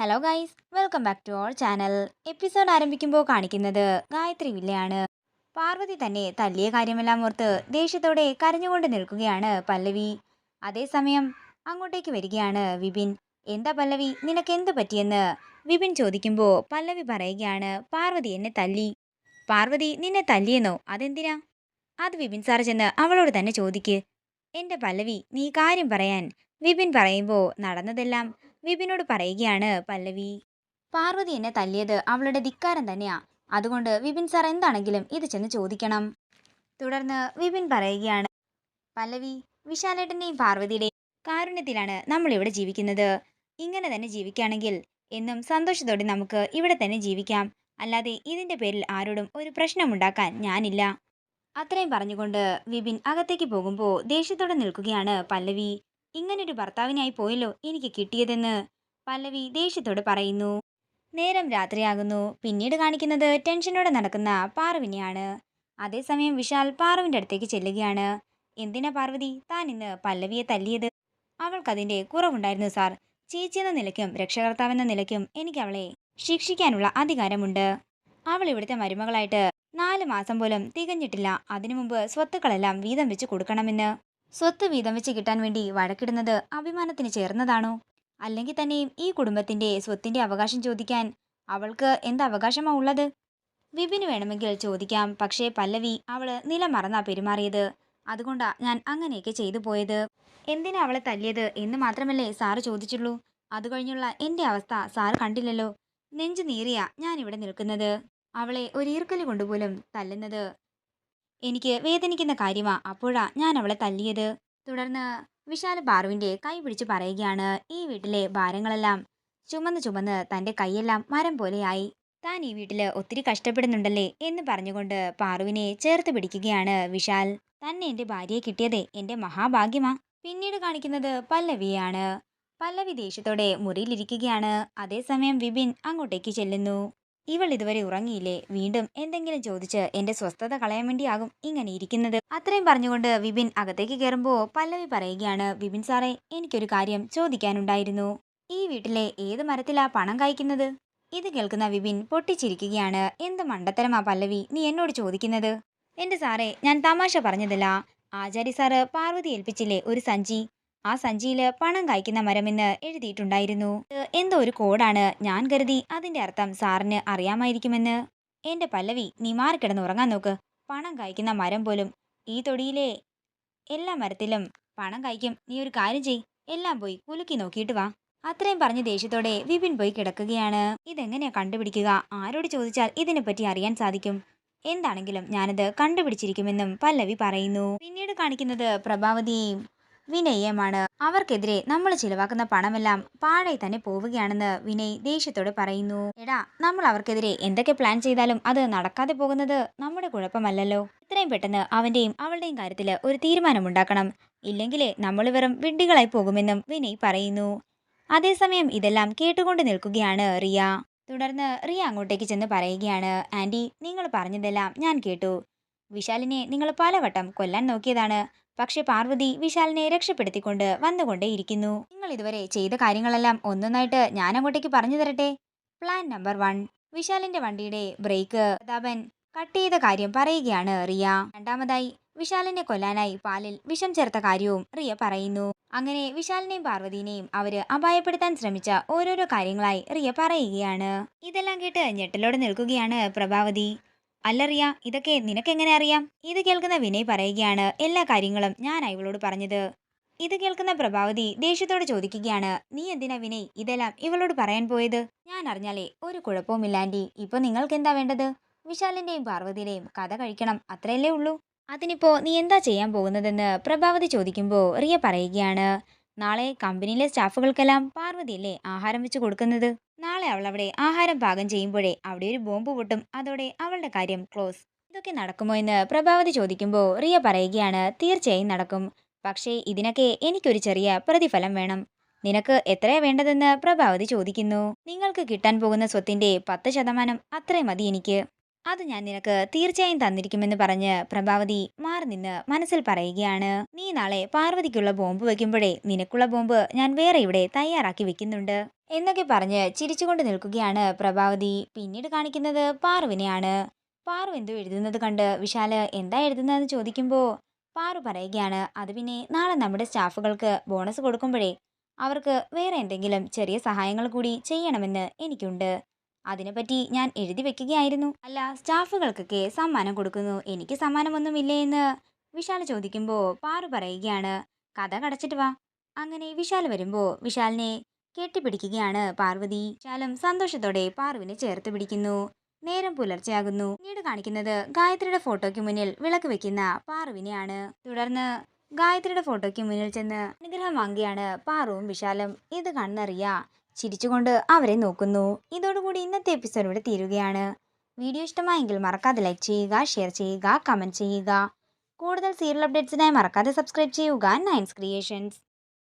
Hello guys welcome back to our channel episode ആരംഭിക്കുമ്പോൾ കാണിക്കുന്നത് ഗായത്രി വില്ലയാണ്. പാർവതി തന്നെ തല്ലിയ കാര്യമെല്ലാം ഓർത്ത് ദേഷ്യത്തോടെ കരഞ്ഞുകൊണ്ട് നിൽക്കുകയാണ് പല്ലവി. അതേസമയം അങ്ങോട്ടേക്ക് വരികയാണ് വിപിൻ. എന്താ പല്ലവി? നിനക്ക് എന്ത് പറ്റിയെന്ന്? വിപിൻ ചോദിക്കുമ്പോൾ പല്ലവി പറയുകയാണ് പാർവതി എന്നെ തല്ലി. പാർവതി നിന്നെ തല്ലിയെന്നോ? അതെന്തിനാ? അത് വിപിൻ സാർ ചെന്ന് അവളോട് തന്നെ ചോദിക്ക്. എന്റെ പല്ലവി നീ കാര്യം പറയാൻ. വിപിൻ പറയുമ്പോൾ നടന്നതെല്ലാം വിപിനോട് പറയുകയാണ് പല്ലവി. പാർവതി എന്നെ തല്ലിയത് അവളുടെ ധിക്കാരം തന്നെയാ. അതുകൊണ്ട് വിപിൻ സാർ എന്താണെങ്കിലും ഇത് ചെന്ന് ചോദിക്കണം. തുടർന്ന് വിപിൻ പറയുകയാണ് പല്ലവി വിശാലേട്ടന്റെയും പാർവതിയുടെയും കാരുണ്യത്തിലാണ് നമ്മളിവിടെ ജീവിക്കുന്നത്. ഇങ്ങനെ തന്നെ ജീവിക്കുകയാണെങ്കിൽ എന്നും സന്തോഷത്തോടെ നമുക്ക് ഇവിടെ തന്നെ ജീവിക്കാം. അല്ലാതെ ഇതിന്റെ പേരിൽ ആരോടും ഒരു പ്രശ്നമുണ്ടാക്കാൻ ഞാനില്ല. അത്രയും പറഞ്ഞുകൊണ്ട് വിപിൻ അകത്തേക്ക് പോകുമ്പോൾ ദേഷ്യത്തോടെ നിൽക്കുകയാണ് പല്ലവി. ഇങ്ങനൊരു ഭർത്താവിനായി പോയല്ലോ എനിക്ക് കിട്ടിയതെന്ന് പല്ലവി ദേഷ്യത്തോട് പറയുന്നു. നേരം രാത്രിയാകുന്നു. പിന്നീട് കാണിക്കുന്നത് ടെൻഷനോടെ നടക്കുന്ന പാർവിനെയാണ്. അതേസമയം വിശാൽ പാർവിന്റെ അടുത്തേക്ക് ചെല്ലുകയാണ്. എന്തിനാ പാർവതി? താൻ ഇന്ന് പല്ലവിയെ തല്ലിയത്? അവൾക്കതിന്റെ കുറവുണ്ടായിരുന്നു സാർ. ചേച്ചി എന്ന നിലയ്ക്കും രക്ഷകർത്താവെന്ന നിലയ്ക്കും എനിക്ക് അവളെ ശിക്ഷിക്കാനുള്ള അധികാരമുണ്ട്. അവൾ ഇവിടുത്തെ മരുമകളായിട്ട് നാല് മാസം പോലും തികഞ്ഞിട്ടില്ല. അതിനു മുമ്പ് സ്വത്തുക്കളെല്ലാം വീതം വെച്ച് കൊടുക്കണമെന്ന് സ്വത്ത് വീതം വെച്ച് കിട്ടാൻ വേണ്ടി വഴക്കിടുന്നത് അഭിമാനത്തിന് ചേർന്നതാണോ? അല്ലെങ്കിൽ തന്നെയും ഈ കുടുംബത്തിന്റെ സ്വത്തിന്റെ അവകാശം ചോദിക്കാൻ അവൾക്ക് എന്ത് ഉള്ളത്? വിപിന് വേണമെങ്കിൽ ചോദിക്കാം പക്ഷേ പല്ലവി അവൾ നില മറന്നാ പെരുമാറിയത്. അതുകൊണ്ടാ ഞാൻ അങ്ങനെയൊക്കെ ചെയ്തു പോയത്. എന്തിനാ അവളെ തല്ലിയത് എന്ന് മാത്രമല്ലേ സാറ് ചോദിച്ചുള്ളൂ. അത് കഴിഞ്ഞുള്ള എന്റെ അവസ്ഥ സാറ് കണ്ടില്ലല്ലോ. നെഞ്ചു നീറിയാ ഞാൻ ഇവിടെ നിൽക്കുന്നത്. അവളെ ഒരു ഈർക്കൽ കൊണ്ടുപോലും തല്ലുന്നത് എനിക്ക് വേദനിക്കുന്ന കാര്യമാ. അപ്പോഴാ ഞാൻ അവളെ തല്ലിയത്. തുടർന്ന് വിശാല പാറുവിന്റെ കൈ പിടിച്ച് പറയുകയാണ് ഈ വീട്ടിലെ ഭാരങ്ങളെല്ലാം. ചുമന്ന് ചുമന്ന് തന്റെ കൈയെല്ലാം മരം പോലെയായി. താൻ ഈ വീട്ടിൽ ഒത്തിരി കഷ്ടപ്പെടുന്നുണ്ടല്ലേ എന്ന് പറഞ്ഞുകൊണ്ട് പാറുവിനെ ചേർത്ത് പിടിക്കുകയാണ് വിശാൽ. തന്നെ എന്റെ ഭാര്യയെ കിട്ടിയതേ എന്റെ മഹാഭാഗ്യമാ. പിന്നീട് കാണിക്കുന്നത് പല്ലവിയാണ് പല്ലവി ദേഷ്യത്തോടെ മുറിയിലിരിക്കുകയാണ്. അതേസമയം വിപിൻ അങ്ങോട്ടേക്ക് ചെല്ലുന്നു. ഇവൾ ഇതുവരെ ഉറങ്ങിയില്ലേ? വീണ്ടും എന്തെങ്കിലും ചോദിച്ച് എന്റെ സ്വസ്ഥത കളയാൻ വേണ്ടിയാകും ഇങ്ങനെ ഇരിക്കുന്നത്. അത്രയും പറഞ്ഞുകൊണ്ട് വിപിൻ അകത്തേക്ക് കയറുമ്പോൾ പല്ലവി പറയുകയാണ് വിപിൻ സാറേ എനിക്കൊരു കാര്യം ചോദിക്കാനുണ്ടായിരുന്നു. ഈ വീട്ടിലെ ഏത് മരത്തിലാ പണം കായ്ക്കുന്നത്? ഇത് കേൾക്കുന്ന വിപിൻ പൊട്ടിച്ചിരിക്കുകയാണ്. എന്ത് മണ്ടത്തരമാ പല്ലവി നീ എന്നോട് ചോദിക്കുന്നത്? എന്റെ സാറേ ഞാൻ തമാശ പറഞ്ഞതല്ല. ആചാര്യ സാറ് പാർവതി ഏൽപ്പിച്ചില്ലേ ഒരു സഞ്ചി? ആ സഞ്ചിയിൽ പണം കായ്ക്കുന്ന മരമെന്ന് എഴുതിയിട്ടുണ്ടായിരുന്നു. എന്തോ ഒരു കോഡാണ് ഞാൻ കരുതി. അതിന്റെ അർത്ഥം സാറിന് അറിയാമായിരിക്കുമെന്ന്. എന്റെ പല്ലവി നീ മാറിക്കിടന്ന് ഉറങ്ങാൻ നോക്ക്. പണം കായ്ക്കുന്ന മരം പോലും ഈ തൊടിയിലെ. എല്ലാ മരത്തിലും പണം കായ്ക്കും. നീ ഒരു കാര്യം ചെയ് എല്ലാം പോയി കുലുക്കി നോക്കിയിട്ട് വാ. അത്രയും പറഞ്ഞ ദേഷ്യത്തോടെ വിപിൻ പോയി കിടക്കുകയാണ്. ഇതെങ്ങനെയാ കണ്ടുപിടിക്കുക? ആരോട് ചോദിച്ചാൽ ഇതിനെപ്പറ്റി അറിയാൻ സാധിക്കും. എന്താണെങ്കിലും ഞാനത് കണ്ടുപിടിച്ചിരിക്കുമെന്നും പല്ലവി പറയുന്നു. പിന്നീട് കാണിക്കുന്നത് പ്രഭാവതിയെയും വിനയ്യമാണ് അവർക്കെതിരെ നമ്മൾ ചിലവാക്കുന്ന പണമെല്ലാം പാഴായി തന്നെ പോവുകയാണെന്ന് വിനയ് ദേഷ്യത്തോടെ പറയുന്നു. എടാ നമ്മൾ അവർക്കെതിരെ എന്തൊക്കെ പ്ലാൻ ചെയ്താലും അത് നടക്കാതെ പോകുന്നത് നമ്മുടെ കുഴപ്പമല്ലല്ലോ. ഇത്രയും പെട്ടെന്ന് അവന്റെയും അവളുടെയും കാര്യത്തിൽ ഒരു തീരുമാനമുണ്ടാക്കണം. ഇല്ലെങ്കിലേ നമ്മൾ വെറും വിഡ്ഢികളായി പോകുമെന്നും വിനയ് പറയുന്നു. അതേസമയം ഇതെല്ലാം കേട്ടുകൊണ്ട് നിൽക്കുകയാണ് റിയ. തുടർന്ന് റിയ അങ്ങോട്ടേക്ക് ചെന്ന് പറയുകയാണ് ആന്റി നിങ്ങൾ പറഞ്ഞതെല്ലാം ഞാൻ കേട്ടു. വിശാലിനെ നിങ്ങൾ പലവട്ടം കൊല്ലാൻ നോക്കിയതാണ്. പക്ഷെ പാർവതി വിശാലിനെ രക്ഷപ്പെടുത്തിക്കൊണ്ട് വന്നുകൊണ്ടേയിരിക്കുന്നു. നിങ്ങൾ ഇതുവരെ ചെയ്ത കാര്യങ്ങളെല്ലാം ഒന്നൊന്നായിട്ട് ഞാൻ അങ്ങോട്ടേക്ക് പറഞ്ഞു തരട്ടെ? Plan number one. വിശാലിന്റെ വണ്ടിയുടെ ബ്രേക്ക്. പ്രതാപൻ കട്ട് ചെയ്ത കാര്യം പറയുകയാണ് റിയ. രണ്ടാമതായി വിശാലിനെ കൊല്ലാനായി പാലിൽ വിഷം ചേർത്ത കാര്യവും റിയ പറയുന്നു. അങ്ങനെ വിശാലിനെയും പാർവതിനെയും അവർ അപായപ്പെടുത്താൻ ശ്രമിച്ച ഓരോരോ കാര്യങ്ങളായി റിയ പറയുകയാണ്. ഇതെല്ലാം കേട്ട് ഞെട്ടലോടെ നിൽക്കുകയാണ് പ്രഭാവതി. അല്ല റിയ ഇതൊക്കെ നിനക്കെങ്ങനെ അറിയാം? ഇത് കേൾക്കുന്ന വിനയ് പറയുകയാണ് എല്ലാ കാര്യങ്ങളും ഞാൻ ഇവളോട് പറഞ്ഞത്. ഇത് കേൾക്കുന്ന പ്രഭാവതി ദേഷ്യത്തോട് ചോദിക്കുകയാണ് നീ എന്തിനാ വിനയ് ഇതെല്ലാം ഇവളോട് പറയാൻ പോയത്? ഞാൻ അറിഞ്ഞാലേ ഒരു കുഴപ്പവുമില്ലാണ്ടി. ഇപ്പൊ നിങ്ങൾക്ക് എന്താ വേണ്ടത്? വിശാലിന്റെയും പാർവതിയുടെയും കഥ കഴിക്കണം അത്രയല്ലേ ഉള്ളൂ? അതിനിപ്പോ നീ എന്താ ചെയ്യാൻ പോകുന്നതെന്ന് പ്രഭാവതി ചോദിക്കുമ്പോൾ റിയ പറയുകയാണ് നാളെ കമ്പനിയിലെ സ്റ്റാഫുകൾക്കെല്ലാം പാർവതിയല്ലേ ആഹാരം വെച്ച് കൊടുക്കുന്നത്? അവൾ അവിടെ ആഹാരം പാകം ചെയ്യുമ്പോഴേ അവിടെ ഒരു ബോംബ് പൊട്ടും. അതോടെ അവളുടെ കാര്യം ക്ലോസ്. ഇതൊക്കെ നടക്കുമോ എന്ന് പ്രഭാവതി ചോദിക്കുമ്പോൾ റിയ പറയുകയാണ് തീർച്ചയായും നടക്കും. പക്ഷേ ഇതിനൊക്കെ എനിക്കൊരു ചെറിയ പ്രതിഫലം വേണം. നിനക്ക് എത്രയാ വേണ്ടതെന്ന് പ്രഭാവതി ചോദിക്കുന്നു. നിങ്ങൾക്ക് കിട്ടാൻ പോകുന്ന സ്വത്തിന്റെ പത്ത് ശതമാനം അത്രയും മതി എനിക്ക്. അത് ഞാൻ നിനക്ക് തീർച്ചയായും തന്നിരിക്കുമെന്ന് പറഞ്ഞ് പ്രഭാവതി മാറി നിന്ന് മനസ്സിൽ പറയുകയാണ്. നീ നാളെ പാർവതിക്കുള്ള ബോംബ് വെക്കുമ്പോഴേ നിനക്കുള്ള ബോംബ് ഞാൻ വേറെ ഇവിടെ തയ്യാറാക്കി വെക്കുന്നുണ്ട് എന്നൊക്കെ പറഞ്ഞ് ചിരിച്ചുകൊണ്ട് നിൽക്കുകയാണ് പ്രഭാവതി. പിന്നീട് കാണിക്കുന്നത് പാറുവിനെയാണ്. പാറു എന്തോ എഴുതുന്നത് കണ്ട് വിശാൽ എന്താ എഴുതുന്നതെന്ന് ചോദിക്കുമ്പോൾ പാറു പറയുകയാണ് അത് പിന്നെ നാളെ നമ്മുടെ സ്റ്റാഫുകൾക്ക് ബോണസ് കൊടുക്കുമ്പോഴേ അവർക്ക് വേറെ എന്തെങ്കിലും ചെറിയ സഹായങ്ങൾ കൂടി ചെയ്യണമെന്ന് എനിക്കുണ്ട്. അതിനെപ്പറ്റി ഞാൻ എഴുതി വെക്കുകയായിരുന്നു. അല്ല സ്റ്റാഫുകൾക്കൊക്കെ സമ്മാനം കൊടുക്കുന്നു. എനിക്ക് സമ്മാനമൊന്നുമില്ലേ എന്ന് വിശാൽ ചോദിക്കുമ്പോൾ പാറു പറയുകയാണ് കഥ കടച്ചിട്ട് വാ. അങ്ങനെ വിശാൽ വരുമ്പോൾ വിശാലിനെ കെട്ടിപ്പിടിക്കുകയാണ് പാർവതി. വിശാലും സന്തോഷത്തോടെ പാറുവിനെ ചേർത്ത് പിടിക്കുന്നു. നേരം പുലർച്ചെയാകുന്നു. പിന്നീട് കാണിക്കുന്നത് ഗായത്രിയുടെ ഫോട്ടോയ്ക്ക് മുന്നിൽ വിളക്ക് വെക്കുന്ന പാറുവിനെയാണ്. തുടർന്ന് ഗായത്രിയുടെ ഫോട്ടോയ്ക്ക് മുന്നിൽ ചെന്ന് അനുഗ്രഹം വാങ്ങിയാണ് പാറുവും വിശാലും ഇത് കണ്ണറിയ ചിരിച്ചുകൊണ്ട് അവരെ നോക്കുന്നു. ഇതോടുകൂടി ഇന്നത്തെ എപ്പിസോഡ് ഇവിടെ തീരുകയാണ്. വീഡിയോ ഇഷ്ടമായെങ്കിൽ മറക്കാതെ ലൈക്ക് ചെയ്യുക ഷെയർ ചെയ്യുക കമന്റ് ചെയ്യുക. കൂടുതൽ സീരിയൽ അപ്ഡേറ്റ്സിനായി മറക്കാതെ സബ്സ്ക്രൈബ് ചെയ്യുക. നയൻസ് ക്രിയേഷൻസ്